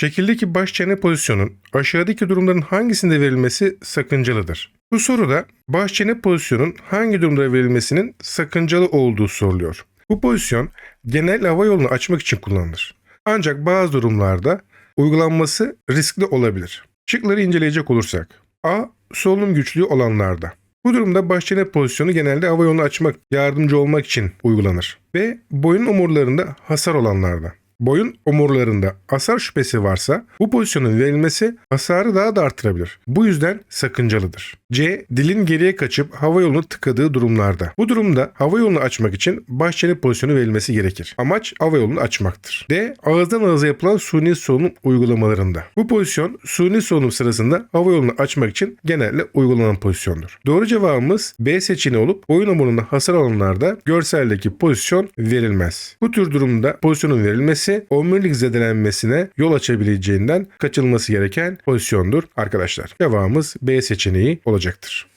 Şekildeki baş çene pozisyonun aşağıdaki durumların hangisinde verilmesi sakıncalıdır? Bu soruda baş çene pozisyonun hangi durumda verilmesinin sakıncalı olduğu soruluyor. Bu pozisyon genel hava yolunu açmak için kullanılır. Ancak bazı durumlarda uygulanması riskli olabilir. Şıkları inceleyecek olursak. A. Solunum güçlüğü olanlarda. Bu durumda baş çene pozisyonu genelde hava yolunu açmak, yardımcı olmak için uygulanır. B. Boyun omurlarında hasar olanlarda. Boyun omurlarında hasar şüphesi varsa bu pozisyonun verilmesi hasarı daha da artırabilir. Bu yüzden sakıncalıdır. C. Dilin geriye kaçıp hava yolunu tıkadığı durumlarda. Bu durumda hava yolunu açmak için baş çene pozisyonu verilmesi gerekir. Amaç hava yolunu açmaktır. D. Ağızdan ağza yapılan suni solunum uygulamalarında. Bu pozisyon suni solunum sırasında hava yolunu açmak için genelde uygulanan pozisyondur. Doğru cevabımız B seçeneği olup boyun omurunda hasar alanlarda görseldeki pozisyon verilmez. Bu tür durumda pozisyonun verilmesi omurilik zedelenmesine yol açabileceğinden kaçınılması gereken pozisyondur arkadaşlar. Cevabımız B seçeneği olacaktır.